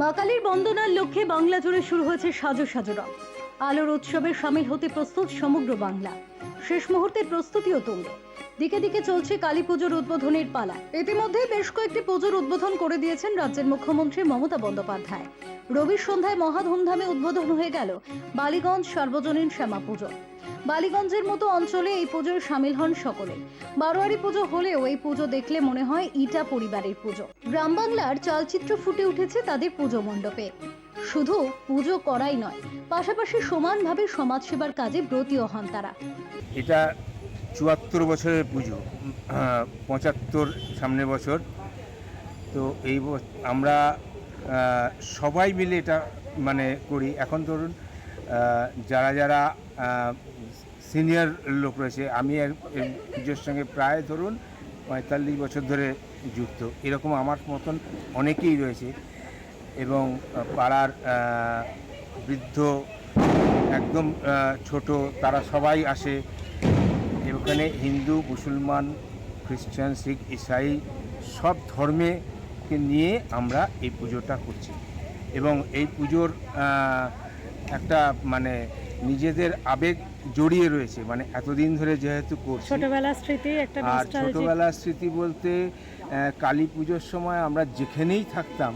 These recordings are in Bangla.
মা কালীর বন্দনার লক্ষ্যে বাংলা জুড়ে শুরু হয়েছে সাজো সাজো রং। আলোর উৎসবে সামিল হতে প্রস্তুত সমগ্র বাংলা। শেষ মুহূর্তের প্রস্তুতিও তুঙ্গে। দিকে দিকে চলছে কালী পুজোর উদ্বোধনের পালা। ইতিমধ্যে বেশ কয়েকটি পুজোর উদ্বোধন করে দিয়েছেন রাজ্যের মুখ্যমন্ত্রী মমতা বন্দ্যোপাধ্যায়। রবির সন্ধ্যায় মহা ধুমধামে উদ্বোধন হয়ে গেল বালিগঞ্জ সর্বজনীন শ্যামা পুজো বালিগঞ্জের মতো অঞ্চলে এই পুজোর সামিল হন সকলে। বারোয়ারি পুজো হলেও এই পুজো দেখলে মনে হয় ইটা পরিবারের পুজো। গ্রাম বাংলার চালচিত্র ফুটে উঠেছে তাদের পুজো মণ্ডপে। শুধু পুজো করাই নয়, পাশাপাশি সমানভাবে সমাজসেবার কাজে ব্রতীয় হন তারা। এটা চুয়াত্তর বছরের পুজো পঁচাত্তর সামনের বছর। তো এই আমরা সবাই মিলে এটা মানে করি। এখন ধরুন যারা যারা সিনিয়র লোক রয়েছে। আমি পুজোর সঙ্গে প্রায় ধরুন পঁয়তাল্লিশ বছর ধরে যুক্ত। এরকম আমার মতন অনেকেই রয়েছে এবং পাড়ার বৃদ্ধ, একদম ছোট, তারা সবাই আসে। এখানে হিন্দু, মুসলমান, খ্রিস্টান, শিখ, ইসাই সব ধর্মেকে নিয়ে আমরা এই পুজোটা করছি। এবং এই পুজোর একটা মানে নিজেদের আবেগ জড়িয়ে রয়েছে মানে এতদিন ধরে যেহেতু করছি। ছোটবেলার স্মৃতি একটা আর ছোটোবেলার স্মৃতি বলতে কালী পুজোর সময় আমরা যেখানেই থাকতাম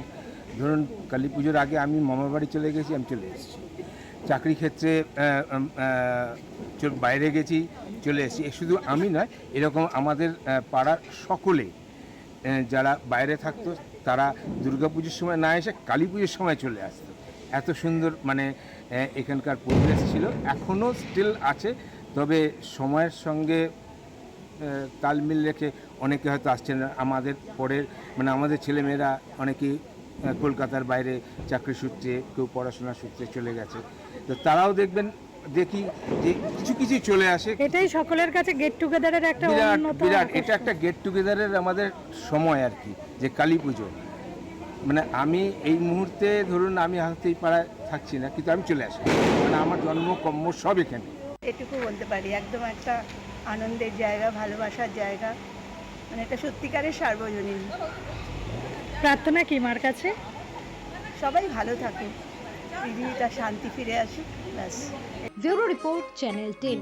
ধরুন কালী পুজোর আগে আমি মামার বাড়ি চলে গেছি আমি চলে এসেছি। চাকরি ক্ষেত্রে বাইরে গেছি চলে এসেছি। শুধু আমি নয় এরকম আমাদের পাড়ার সকলে যারা বাইরে থাকতো তারা দুর্গাপুজোর সময় না এসে কালী পুজোর সময় চলে আসতো। এত সুন্দর মানে এখানকার পরিবেশ ছিল। এখনও স্টিল আছে। তবে সময়ের সঙ্গে তাল মিল রেখে অনেকে হয়তো আসছেন। না। আমাদের পরের মানে আমাদের ছেলেমেয়েরা অনেকেই কলকাতার বাইরে চাকরি সূত্রে কেউ পড়াশোনার সূত্রে চলে গেছে। তো তারাও দেখবেন দেখি যে কিছু কিছু চলে আসে। এটাই সকলের কাছে গেট টুগেদারের একটা বিরাট বিরাট এটা একটা গেট টুগেদারের আমাদের সময় আর কি যে কালী পুজো। মানে আমি এই মুহূর্তে ধরুন আমি হয়তো পাড়ায় থাকছি না কিন্তু আমি চলে আসি। মানে আমার জন্ম কর্ম সব এখানে। এটুকু বলতে পারি একদম একটা আনন্দের জায়গা ভালোবাসার জায়গা। মানে এটা সত্যিকারের সার্বজনীন। প্রার্থনা কি মার কাছে? সবাই ভালো থাকুক পৃথিবীটা শান্তি ফিরে আসুক ব্যাস। Bureau report channel ten.